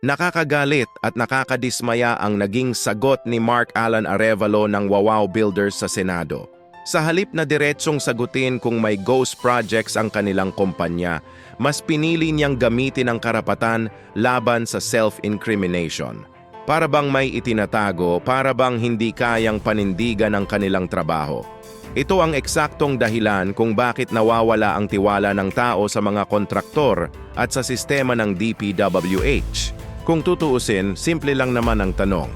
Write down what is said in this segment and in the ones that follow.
Nakakagalit at nakakadismaya ang naging sagot ni Mark Alan Arevalo ng Wawaw Builders sa Senado. Sa halip na diretsong sagutin kung may ghost projects ang kanilang kumpanya, mas pinili niyang gamitin ang karapatan laban sa self-incrimination. Para bang may itinatago, para bang hindi kayang panindigan ang kanilang trabaho. Ito ang eksaktong dahilan kung bakit nawawala ang tiwala ng tao sa mga kontraktor at sa sistema ng DPWH. Kung tutuusin, simple lang naman ang tanong.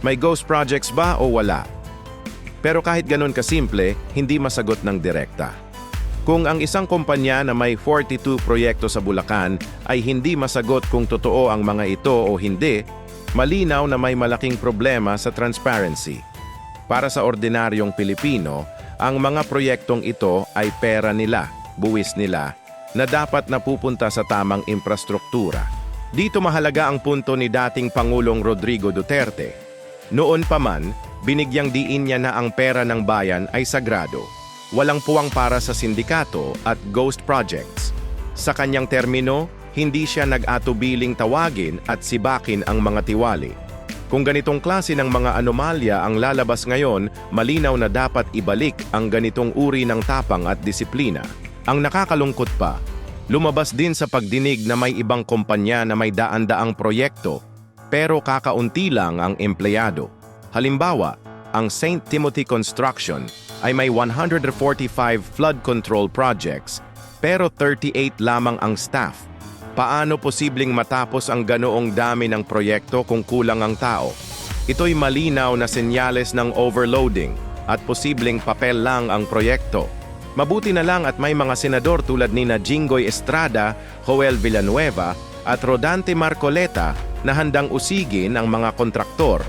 May ghost projects ba o wala? Pero kahit ganun kasimple, hindi masagot ng direkta. Kung ang isang kumpanya na may 42 proyekto sa Bulacan ay hindi masagot kung totoo ang mga ito o hindi, malinaw na may malaking problema sa transparency. Para sa ordinaryong Pilipino, ang mga proyektong ito ay pera nila, buwis nila, na dapat napupunta sa tamang infrastruktura. Dito mahalaga ang punto ni dating Pangulong Rodrigo Duterte. Noon pa man, binigyang diin niya na ang pera ng bayan ay sagrado. Walang puwang para sa sindikato at ghost projects. Sa kanyang termino, hindi siya nag-atubiling tawagin at sibakin ang mga tiwali. Kung ganitong klase ng mga anomalya ang lalabas ngayon, malinaw na dapat ibalik ang ganitong uri ng tapang at disiplina. Ang nakakalungkot pa, lumabas din sa pagdinig na may ibang kumpanya na may daan-daang proyekto, pero kakaunti lang ang empleyado. Halimbawa, ang St. Timothy Construction ay may 145 flood control projects, pero 38 lamang ang staff. Paano posibleng matapos ang ganoong dami ng proyekto kung kulang ang tao? Ito'y malinaw na senyales ng overloading at posibleng papel lang ang proyekto. Mabuti na lang at may mga senador tulad ni na Jinggoy Estrada, Joel Villanueva at Rodante Marcoleta na handang usigin ang mga kontraktor.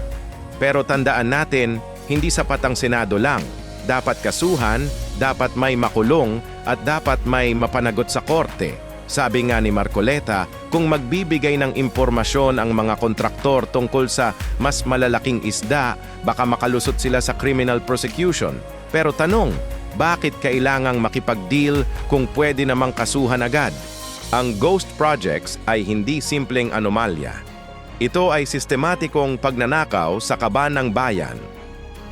Pero tandaan natin, hindi sapat ang Senado lang. Dapat kasuhan, dapat may makulong at dapat may mapanagot sa korte. Sabi nga ni Marcoleta, kung magbibigay ng impormasyon ang mga kontraktor tungkol sa mas malalaking isda, baka makalusot sila sa criminal prosecution. Pero tanong, bakit kailangang makipag-deal kung pwede namang kasuhan agad? Ang ghost projects ay hindi simpleng anomalya. Ito ay sistematikong pagnanakaw sa kaban ng bayan.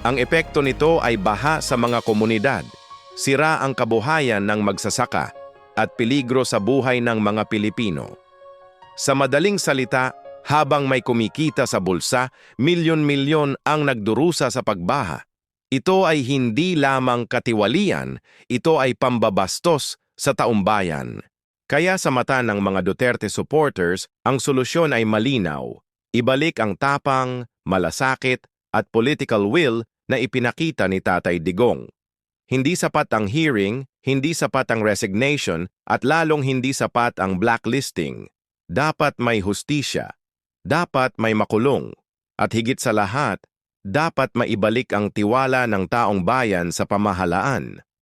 Ang epekto nito ay baha sa mga komunidad, sira ang kabuhayan ng magsasaka, at peligro sa buhay ng mga Pilipino. Sa madaling salita, habang may kumikita sa bulsa, milyon-milyon ang nagdurusa sa pagbaha. Ito ay hindi lamang katiwalian, ito ay pambabastos sa taumbayan. Kaya sa mata ng mga Duterte supporters, ang solusyon ay malinaw. Ibalik ang tapang, malasakit, at political will na ipinakita ni Tatay Digong. Hindi sapat ang hearing, hindi sapat ang resignation, at lalong hindi sapat ang blacklisting. Dapat may hustisya. Dapat may makulong. At higit sa lahat, dapat maibalik ang tiwala ng taong bayan sa pamahalaan.